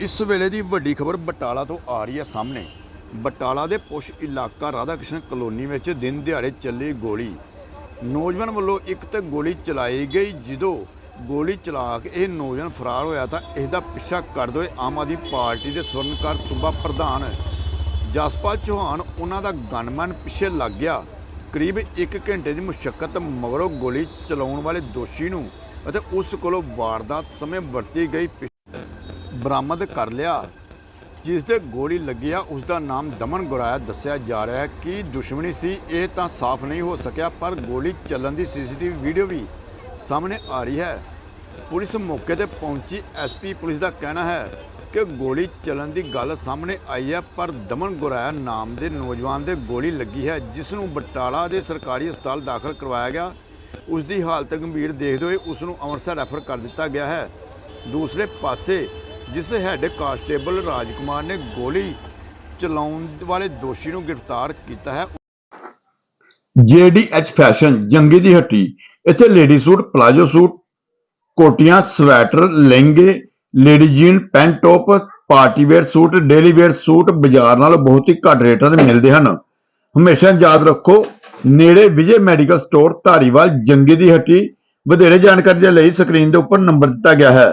ਇਸ ਵੇਲੇ ਦੀ ਵੱਡੀ ਖਬਰ ਬਟਾਲਾ ਤੋਂ ਆ ਰਹੀ ਹੈ ਸਾਹਮਣੇ। ਬਟਾਲਾ ਦੇ ਪੁਸ਼ ਇਲਾਕਾ ਰਾਧਾ ਕ੍ਰਿਸ਼ਨ ਕਲੋਨੀ ਵਿੱਚ ਦਿਨ ਦਿਹਾੜੇ ਚੱਲੀ ਗੋਲੀ। ਨੌਜਵਾਨ ਵੱਲੋਂ ਇੱਕ ਤੇ ਗੋਲੀ ਚਲਾਈ ਗਈ, ਜਦੋਂ ਗੋਲੀ ਚਲਾ ਕੇ ਇਹ ਨੌਜਵਾਨ ਫਰਾਰ ਹੋਇਆ ਤਾਂ ਇਸ ਦਾ ਪਿੱਛਾ ਕਰਦੇ ਹੋਏ ਆਮ ਆਦਮੀ ਪਾਰਟੀ ਦੇ ਸਵਰਨਕਾਰ ਸੂਬਾ ਪ੍ਰਧਾਨ ਜਸਪਾਲ ਚੌਹਾਨ, ਉਹਨਾਂ ਦਾ ਗਨਮੈਨ ਪਿੱਛੇ ਲੱਗ ਗਿਆ। ਕਰੀਬ 1 ਘੰਟੇ ਦੀ ਮੁਸ਼ਕਲ ਮਗਰੋਂ ਗੋਲੀ ਚਲਾਉਣ ਵਾਲੇ ਦੋਸ਼ੀ ਨੂੰ ਅਤੇ ਉਸ ਕੋਲੋਂ ਵਾਰਦਾਤ ਸਮੇਂ ਵਰਤੀ ਗਈ। ਬਰਾਮਦ ਕਰ ਲਿਆ। ਜਿਸ ਦੇ ਗੋਲੀ ਲੱਗੀ ਆ, ਉਸ ਦਾ ਨਾਮ ਦਮਨ ਗੁਰਾਇਆ ਦੱਸਿਆ ਜਾ ਰਿਹਾ ਹੈ। ਕਿ ਦੁਸ਼ਮਣੀ ਸੀ, ਇਹ ਤਾਂ ਸਾਫ਼ ਨਹੀਂ ਹੋ ਸਕਿਆ, ਪਰ ਗੋਲੀ ਚੱਲਣ ਦੀ ਸੀਸੀਟੀਵੀ ਵੀਡੀਓ ਵੀ ਸਾਹਮਣੇ ਆ ਰਹੀ ਹੈ। ਪੁਲਿਸ ਮੌਕੇ ਤੇ ਪਹੁੰਚੀ। ਐਸਪੀ ਪੁਲਿਸ ਦਾ ਕਹਿਣਾ ਹੈ ਕਿ ਗੋਲੀ ਚੱਲਣ ਦੀ ਗੱਲ ਸਾਹਮਣੇ ਆਈ ਹੈ, ਪਰ ਦਮਨ ਗੁਰਾਇਆ ਨਾਮ ਦੇ ਨੌਜਵਾਨ ਦੇ ਗੋਲੀ ਲੱਗੀ ਹੈ, ਜਿਸ ਨੂੰ ਬਟਾਲਾ ਦੇ ਸਰਕਾਰੀ ਹਸਪਤਾਲ ਦਾਖਲ ਕਰਵਾਇਆ ਗਿਆ। ਉਸ ਦੀ ਹਾਲਤ ਗੰਭੀਰ ਦੇਖਦੇ ਹੋਏ ਉਸ ਨੂੰ ਅੰਮ੍ਰਿਤਸਰ ਰੈਫਰ ਕਰ ਦਿੱਤਾ ਗਿਆ ਹੈ। ਦੂਸਰੇ ਪਾਸੇ ਜਿਸ ਹੈੱਡ ਕਾਂਸਟੇਬਲ ਰਾਜਕੁਮਾਰ ਨੇ ਗੋਲੀ ਚਲਾਉਣ ਵਾਲੇ ਦੋਸ਼ੀ ਨੂੰ ਗ੍ਰਿਫਤਾਰ ਕੀਤਾ ਹੈ। ਜੀਡੀਐਚ ਫੈਸ਼ਨ ਜੰਗੀ ਦੀ ਹੱਟੀ, ਇੱਥੇ ਲੇਡੀ ਸੂਟ, ਪਲਾਜੋ ਸੂਟ, ਕੋਟੀਆਂ, ਸਵੈਟਰ, ਲਹਿੰਗੇ, lady jean, pant top, party wear suit, daily wear suit ਬਾਜ਼ਾਰ ਨਾਲੋਂ ਬਹੁਤ ਹੀ ਘੱਟ ਰੇਟਾਂ ਤੇ ਮਿਲਦੇ ਹਨ। ਹਮੇਸ਼ਾ ਯਾਦ ਰੱਖੋ, ਨੇੜੇ ਵਿਜੇ ਮੈਡੀਕਲ ਸਟੋਰ ਧਾਰੀਵਾਲ ਜੰਗੀ ਦੀ ਹੱਟੀ। ਵਧੇਰੇ ਜਾਣਕਾਰੀ ਦੇ ਲਈ ਸਕਰੀਨ ਦੇ ਉੱਪਰ ਨੰਬਰ ਦਿੱਤਾ ਗਿਆ ਹੈ।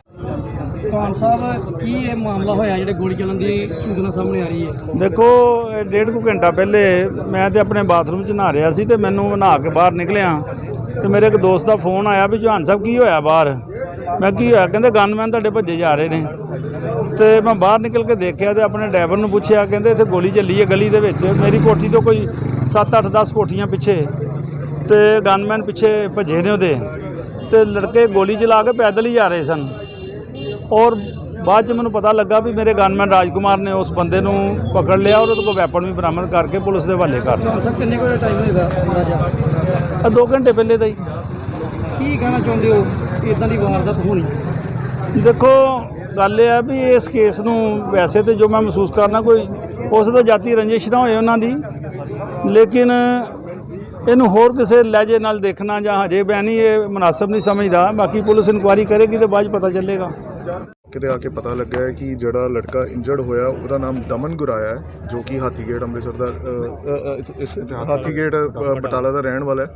ਖਾਨ ਸਾਹਿਬ, ਕੀ ਇਹ ਮਾਮਲਾ ਹੋਇਆ ਜਿਹੜੇ ਗੋਲੀ ਚੱਲਣ ਦੀ ਸੂਚਨਾ ਸਾਹਮਣੇ ਆ ਰਹੀ ਹੈ? ਦੇਖੋ, ਇਹ ਡੇਢ ਕੁ ਘੰਟਾ ਪਹਿਲੇ ਮੈਂ ਤੇ ਆਪਣੇ ਬਾਥਰੂਮ 'ਚ ਨਹਾ ਰਿਹਾ ਸੀ ਤੇ ਮੈਨੂੰ ਨਹਾ ਕੇ ਬਾਹਰ ਨਿਕਲਿਆ ਤੇ ਮੇਰੇ ਇੱਕ ਦੋਸਤ ਦਾ ਫੋਨ ਆਇਆ ਵੀ ਜਹਾਨ ਸਾਹਿਬ ਕੀ ਹੋਇਆ ਬਾਹਰ? ਮੈਂ ਕੀ ਹੋਇਆ? ਕਹਿੰਦੇ ਗਨਮੈਨ ਤੁਹਾਡੇ ਭੱਜੇ ਜਾ ਰਹੇ ਨੇ। ਤੇ ਮੈਂ ਬਾਹਰ ਨਿਕਲ ਕੇ ਦੇਖਿਆ ਤੇ ਆਪਣੇ ਡਰਾਈਵਰ ਨੂੰ ਪੁੱਛਿਆ, ਕਹਿੰਦੇ ਇੱਥੇ ਗੋਲੀ ਚੱਲੀ ਹੈ ਗਲੀ ਦੇ ਵਿੱਚ। ਮੇਰੀ ਕੋਠੀ ਤੋਂ ਕੋਈ 7 8 10 ਕੋਠੀਆਂ ਪਿੱਛੇ ਤੇ ਗਨਮੈਨ ਪਿੱਛੇ ਭੱਜੇ ਨੇ ਉਹਦੇ। ਤੇ ਲੜਕੇ ਗੋਲੀ ਚਲਾ ਕੇ ਪੈਦਲ ਹੀ ਜਾ ਰਹੇ ਸਨ। ਔਰ ਬਾਅਦ ਚ ਮੈਨੂੰ ਪਤਾ ਲੱਗਾ ਵੀ ਮੇਰੇ ਗਨਮੈਨ ਰਾਜਕੁਮਾਰ ਨੇ ਉਸ ਬੰਦੇ ਨੂੰ ਪਕੜ ਲਿਆ ਔਰ ਉਹਦੇ ਕੋਲ ਵੈਪਨ ਵੀ ਬਰਾਮਦ ਕਰਕੇ ਪੁਲਿਸ ਦੇ ਹਵਾਲੇ ਕਰ ਦਿੱਤਾ। ਸਰ ਕਿੰਨੇ ਕੋਲ ਟਾਈਮ ਹੋਏਗਾ ਅੰਦਾਜ਼ਾ? 2 ਘੰਟੇ ਪਹਿਲੇ ਦਾ ਹੀ। ਕੀ ਕਹਿਣਾ ਚਾਹੁੰਦੇ ਹੋ? ਇਦਾਂ ਦੀ ਵਾਰਦਾਤ ਹੋਣੀ? ਦੇਖੋ ਗੱਲ ਇਹ ਆ ਵੀ ਇਸ ਕੇਸ ਨੂੰ ਵੈਸੇ ਤੇ ਜੋ ਮੈਂ ਮਹਿਸੂਸ ਕਰਨਾ ਕੋਈ ਉਸ ਦਾ ਜਾਤੀ ਰੰਜਿਸ਼ ਨਾ ਹੋਏ ਉਹਨਾਂ ਦੀ। ਲੇਕਿਨ ਇਹਨੂੰ ਹੋਰ ਕਿਸੇ ਲਹਿਜੇ ਨਾਲ ਦੇਖਣਾ ਜਾਂ ਹਜੇ ਬੈਣੀ ਇਹ ਮناسب ਨਹੀਂ ਸਮਝਦਾ। ਬਾਕੀ ਪੁਲਿਸ ਇਨਕੁਆਰੀ ਕਰੇਗੀ ਤੇ ਬਾਅਦ ਪਤਾ ਚੱਲੇਗਾ। ਕਿਤੇ ਆ ਕੇ ਪਤਾ ਲੱਗਾ ਹੈ ਕਿ ਜਿਹੜਾ ਲੜਕਾ ਇੰਜਰਡ ਹੋਇਆ ਉਹਦਾ ਨਾਮ ਦਮਨ ਗੁਰਾਇਆ ਹੈ ਜੋ ਕਿ ਹਾਥੀਗੇਟ ਅੰਮ੍ਰਿਤਸਰ ਦਾ ਅ, ਅ, ਅ, ਇਸ- ਇਸ- ਹਾਥੀਗੇਟ ਅ, ਬਟਾਲਾ ਦਾ ਰਹਿਣ ਵਾਲਾ ਹੈ।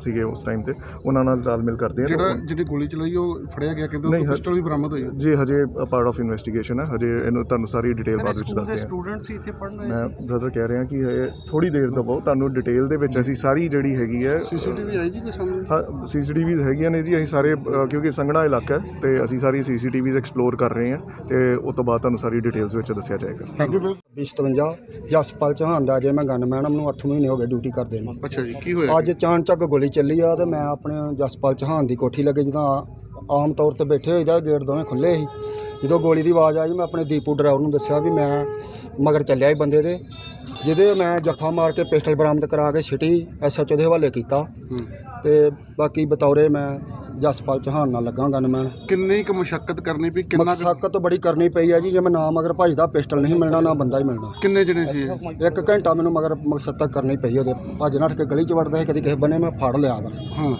ਸੀਗੇ ਉਸ ਟਾਈਮ ਤੇ ਉਹਨਾਂ ਨਾਲ ਤਾਲਮੇਲ ਕਰਦੇ ਤੇ ਜਿਹੜਾ ਜਿਹੜੀ ਗੋਲੀ ਚਲਾਈ ਉਹ ਫੜਿਆ ਗਿਆ ਕਹਿੰਦੇ ਉਹ ਪਿਸਟਲ ਵੀ ਬਰਾਮਦ ਹੋਈ ਹੈ। ਜੀ ਹਜੇ ਪਾਰਟ ਆਫ ਇਨਵੈਸਟੀਗੇਸ਼ਨ ਹੈ ਹਜੇ ਇਹਨੂੰ ਤੁਹਾਨੂੰ ਸਾਰੀ ਡਿਟੇਲ ਬਾਅਦ ਵਿੱਚ ਦੱਸਦੇ ਹਾਂ। ਸਟੂਡੈਂਟ ਸੀ ਇੱਥੇ ਪੜ੍ਹਨ ਮੈਂ ਬ੍ਰਦਰ ਕਹਿ ਰਿਹਾ ਕਿ ਥੋੜੀ ਦੇਰ ਦਵੋ ਤੁਹਾਨੂੰ ਡਿਟੇਲ ਦੇ ਵਿੱਚ ਅਸੀਂ ਸਾਰੀ ਜਿਹੜੀ ਹੈਗੀ ਹੈ ਸੀਸੀਟੀਵੀ ਆਈ ਜੀ ਕੋਈ ਸਾਹਮਣੇ? ਸੀਸੀਟੀਵੀਜ਼ ਹੈਗੀਆਂ ਨੇ ਜੀ ਅਸੀਂ ਸਾਰੇ ਕਿਉਂਕਿ ਸੰਘਣਾ ਇਲਾਕਾ ਹੈ ਤੇ ਅਸੀਂ ਸਾਰੀ ਸੀਸੀਟੀਵੀਜ਼ ਐਕਸਪਲੋਰ ਕਰ ਰਹੇ ਹਾਂ ਤੇ ਉਸ ਤੋਂ ਬਾਅਦ ਤੁਹਾਨੂੰ ਸਾਰੀ ਡਿਟੇਲਸ ਵਿੱਚ ਦੱਸਿਆ ਜਾਏਗਾ। 257 ਜਸਪਾਲ ਚੌਹਾਨ ਦਾ ਜੇ ਮੈਂ ਗਨਮੈਨ ਨੂੰ 8 ਮਹੀਨੇ ਹੋ ਗਏ ਡਿਊਟੀ ਕਰਦੇ ਨੂੰ। ਅੱਛਾ ਜੀ ਕੀ ਹੋਇਆ? ਅੱਜ ਚਾਣਚੱਕ ਗੋਲੀ ਚੱਲੀ ਆ ਤੇ ਮੈਂ ਆਪਣੇ ਜਸਪਾਲ ਚੌਹਾਨ ਦੀ ਕੋਠੀ ਲੱਗੇ ਜਦੋਂ ਆਮ ਤੌਰ ਤੇ ਬੈਠੇ ਹੋਈਦਾ ਗੇਟ ਦੋਵੇਂ ਖੁੱਲੇ ਸੀ ਜਦੋਂ ਗੋਲੀ ਦੀ ਆਵਾਜ਼ ਆਈ ਮੈਂ ਆਪਣੇ ਦੀਪੂ ਡਰਾਈਵਰ ਨੂੰ ਦੱਸਿਆ ਵੀ ਮੈਂ ਮਗਰ ਚੱਲਿਆ ਹੀ ਬੰਦੇ ਦੇ ਜਿਹਦੇ ਮੈਂ ਜੱਫਾ ਮਾਰ ਕੇ ਪਿਸਟਲ ਬਰਾਮਦ ਕਰਾ ਕੇ ਸਿਟੀ ਐਸਐਚਓ ਦੇ ਹਵਾਲੇ ਕੀਤਾ। ਤੇ ਬਾਕੀ ਬਤੌਰੇ ਮੈਂ ਜਸਪਾਲ ਚੌਹਾਨ ਨਾਲ ਲੱਗਾ ਗਨਮੈਨ। ਕਿੰਨੀ ਕੁ ਮੁਸ਼ਕਲ ਕਰਨੀ ਪਈ ਕਿੰਨਾ ਕੁ- ਮਕਸਦ ਬੜੀ ਕਰਨੀ ਪਈ ਆ ਜੀ ਜੇ ਮੈਂ ਨਾ ਮਗਰ ਭਜਦਾ ਪਿਸਟਲ ਨਹੀਂ ਮਿਲਣਾ ਨਾ ਬੰਦਾ ਹੀ ਮਿਲਣਾ। ਕਿੰਨੇ ਜਣੇ ਸੀ ਇਹ? ਇੱਕ ਘੰਟਾ ਮੈਨੂੰ ਮਗਰ ਮਕਸਦ ਤੱਕ ਕਰਨੀ ਪਈ ਉਹਦੇ। ਭੱਜ ਨੱਠ ਕੇ ਗਲੀ 'ਚ ਵੜਦਾ ਸੀ ਕਦੀ ਕਿਸੇ ਬੰਨੇ ਮੈਂ ਫੜ ਲਿਆ ਵਾ। ਹਾਂ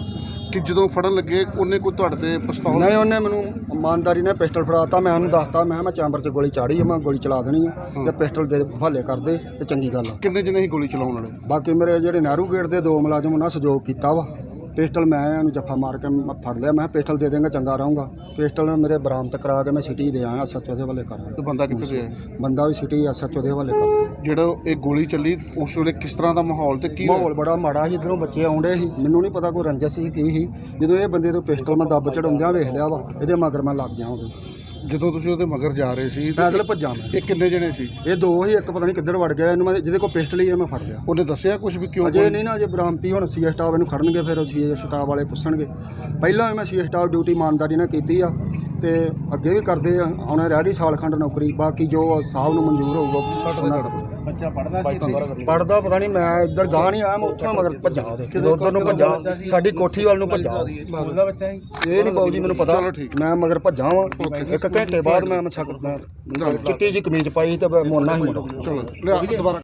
ਕਿ ਜਦੋਂ ਫੜਨ ਲੱਗੇ ਉਹਨੇ ਕੋਈ ਤੁਹਾਡੇ ਤੇ ਪਿਸਤੌਲ ਨਹੀਂ ਉਹਨੇ ਮੈਨੂੰ ਇਮਾਨਦਾਰੀ ਨਾਲ ਪਿਸਟਲ ਫੜਾਤਾ ਮੈਂ ਉਹਨੂੰ ਦੱਸਤਾ ਮੈਂ ਕਿਹਾ ਮੈਂ ਚੈਂਬਰ 'ਚ ਗੋਲੀ ਚਾੜੀ ਆ ਮੈਂ ਗੋਲੀ ਚਲਾ ਦੇਣੀ ਆ ਤੇ ਪਿਸਟਲ ਦੇ ਹਵਾਲੇ ਕਰ ਦੇ ਤੇ ਚੰਗੀ ਗੱਲ ਆ। ਕਿੰਨੇ ਜਣੇ ਸੀ ਗੋਲੀ ਚਲਾਉਣ ਵਾਲੇ? ਬਾਕੀ ਮੇਰੇ ਜਿਹੜੇ ਨਹਿਰੂ ਗੇਟ ਦੇ ਦੋ ਮੁਲਾਜ਼ਮ ਉਹਨਾਂ ਸਹਿਯੋਗ ਕੀਤਾ ਵਾ। ਪਿਸਟਲ ਮੈਂ ਇਹਨੂੰ ਜੱਫਾ ਮਾਰ ਕੇ ਮੈਂ ਫੜ ਲਿਆ ਮੈਂ ਕਿਹਾ ਪਿਸਟਲ ਦੇ ਦੇਂਗਾ ਚੰਗਾ ਰਹੂੰਗਾ। ਪਿਸਟਲ ਮੇਰੇ ਬਰਾਮਦ ਕਰਾ ਕੇ ਮੈਂ ਸਿਟੀ ਦੇ ਆਇਆ ਸੱਚੋ ਦੇ ਹਵਾਲੇ ਕਰਾਂ ਤੇ ਬੰਦਾ ਕਿੱਥੇ ਗਿਆ? ਬੰਦਾ ਵੀ ਸਿਟੀ ਸੱਚੋ ਦੇ ਹਵਾਲੇ ਕਰ ਜਿਹੜਾ ਇਹ ਗੋਲੀ ਚੱਲੀ ਉਸ ਵੇਲੇ ਕਿਸ ਤਰ੍ਹਾਂ ਦਾ ਮਾਹੌਲ ਤੇ ਕੀ ਮਾਹੌਲ ਬੜਾ ਮਾੜਾ ਸੀ ਇਧਰੋਂ ਬੱਚੇ ਆਉਂਦੇ ਸੀ। ਮੈਨੂੰ ਨਹੀਂ ਪਤਾ ਕੋਈ ਰੰਜਸ ਸੀ ਕੀ ਸੀ। ਜਦੋਂ ਇਹ ਬੰਦੇ ਤੋਂ ਪਿਸਟਲ ਮੈਂ ਦੱਬ ਚੜਾਉਂਦਿਆਂ ਵੇਖ ਲਿਆ ਵਾ ਇਹਦੇ ਮਗਰ ਮੈਂ ਲੱਗ ਗਿਆ ਉਹਦੇ ਜਦੋਂ ਤੁਸੀਂ ਉਹਦੇ ਮਗਰ ਜਾ ਰਹੇ ਸੀ ਤੇ ਪੈਦਲ ਭੱਜਾਂ ਮੈਂ। ਇਹ ਕਿੰਨੇ ਜਣੇ ਸੀ? ਇਹ ਦੋ ਹੀ ਇੱਕ ਪਤਾ ਨਹੀਂ ਕਿੱਧਰ ਵੜ ਗਿਆ ਇਹਨੂੰ ਮੈਂ ਜਿਹਦੇ ਕੋਲ ਪਿਸਟਲ ਹੀ ਹੈ ਮੈਂ ਫੜ ਲਿਆ। ਉਹਨੇ ਦੱਸਿਆ ਕੁਝ ਵੀ ਕਿਉਂ ਅਜੇ ਨਹੀਂ ਨਾ ਅਜੇ ਬਰਾਮਤੀ ਹੁਣ ਸੀ ਸਟਾਫ ਇਹਨੂੰ ਖੜਨਗੇ ਫਿਰ ਉਹ ਸੀ ਸਟਾਫ ਵਾਲੇ ਪੁੱਛਣਗੇ। ਪਹਿਲਾਂ ਵੀ ਮੈਂ ਸੀ ਸਟਾਫ ਡਿਊਟੀ ਇਮਾਨਦਾਰੀ ਨਾਲ ਕੀਤੀ ਆ। ਤੇ ਅੱਗੇ ਵੀ ਕਰਦੇ ਆ ਹੁਣ ਰਹਿ ਗਈ ਸਾਲ ਖੰਡ ਨੌਕਰੀ ਬਾਕੀ ਜੋ ਸਾਹਿਬ ਨੂੰ ਮਨਜ਼ੂਰ ਹੋਊਗਾ ਉਹਨਾਂ ਕਰਦੇ। ਬੱਚਾ ਪੜਦਾ ਸੀ ਪੜਦਾ ਪਤਾ ਨਹੀਂ ਮੈਂ ਇੱਧਰ ਗਾਹ ਨਹੀਂ ਆਇਆ ਮੈਂ ਉੱਥੋਂ ਮਗਰ ਭੱਜਾ ਉਹਦੇ। ਜਦੋਂ ਉੱਧਰ ਨੂੰ ਭੱਜਾ ਸਾਡੀ ਕੋਠੀ ਵੱਲ ਨੂੰ ਭੱਜਾ। ਇਹ ਨਹੀਂ ਬਾਊ ਜੀ ਮੈਨੂੰ ਪਤਾ। ਮੈਂ ਮਗਰ ਭੱਜਾ ਵਾਂ। ਇੱਕ ਘੰਟੇ ਬਾਅਦ ਮੈਂ ਮਛਕ ਚਿੱਟੀ ਜੀ ਕਮੀਜ਼ ਪਾਈ ਤੇ ਮੋਨਾ ਹੀ ਮੁੰਡਾ ਚਲੋ ਲਿਆ ਦੁਬਾਰਾ।